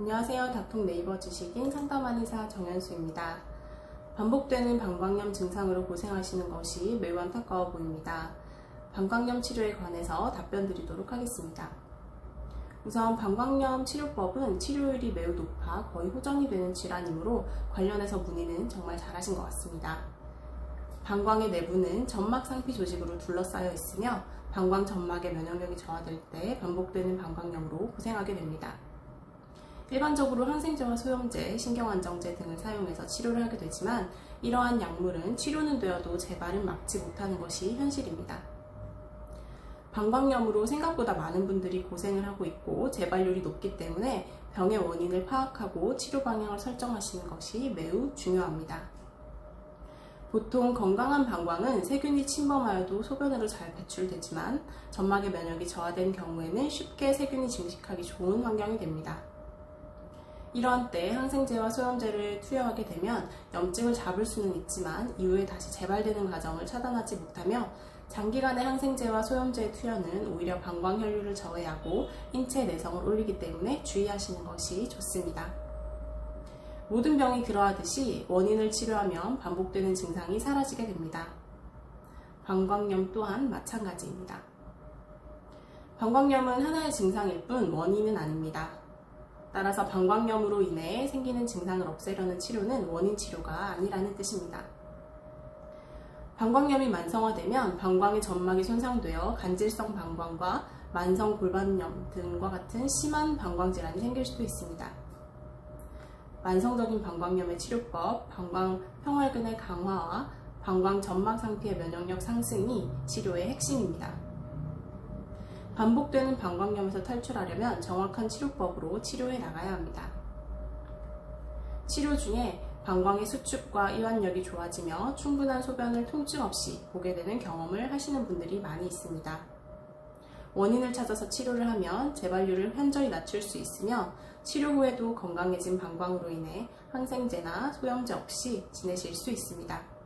안녕하세요. 닥통 네이버 지식인 상담한의사 정현수입니다. 반복되는 방광염 증상으로 고생하시는 것이 매우 안타까워 보입니다. 방광염 치료에 관해서 답변 드리도록 하겠습니다. 우선 방광염 치료법은 치료율이 매우 높아 거의 호전이 되는 질환이므로 관련해서 문의는 정말 잘하신 것 같습니다. 방광의 내부는 점막 상피 조직으로 둘러싸여 있으며 방광 점막의 면역력이 저하될 때 반복되는 방광염으로 고생하게 됩니다. 일반적으로 항생제와 소염제, 신경안정제 등을 사용해서 치료를 하게 되지만 이러한 약물은 치료는 되어도 재발은 막지 못하는 것이 현실입니다. 방광염으로 생각보다 많은 분들이 고생을 하고 있고 재발률이 높기 때문에 병의 원인을 파악하고 치료 방향을 설정하시는 것이 매우 중요합니다. 보통 건강한 방광은 세균이 침범하여도 소변으로 잘 배출되지만 점막의 면역이 저하된 경우에는 쉽게 세균이 증식하기 좋은 환경이 됩니다. 이러한 때 항생제와 소염제를 투여하게 되면 염증을 잡을 수는 있지만 이후에 다시 재발되는 과정을 차단하지 못하며 장기간의 항생제와 소염제의 투여는 오히려 방광 혈류를 저해하고 인체 내성을 올리기 때문에 주의하시는 것이 좋습니다. 모든 병이 그러하듯이 원인을 치료하면 반복되는 증상이 사라지게 됩니다. 방광염 또한 마찬가지입니다. 방광염은 하나의 증상일 뿐 원인은 아닙니다. 따라서 방광염으로 인해 생기는 증상을 없애려는 치료는 원인 치료가 아니라는 뜻입니다. 방광염이 만성화되면 방광의 점막이 손상되어 간질성 방광과 만성 골반염 등과 같은 심한 방광 질환이 생길 수도 있습니다. 만성적인 방광염의 치료법, 방광 평활근의 강화와 방광 점막 상피의 면역력 상승이 치료의 핵심입니다. 반복되는 방광염에서 탈출하려면 정확한 치료법으로 치료해 나가야 합니다. 치료 중에 방광의 수축과 이완력이 좋아지며 충분한 소변을 통증 없이 보게 되는 경험을 하시는 분들이 많이 있습니다. 원인을 찾아서 치료를 하면 재발률을 현저히 낮출 수 있으며 치료 후에도 건강해진 방광으로 인해 항생제나 소염제 없이 지내실 수 있습니다.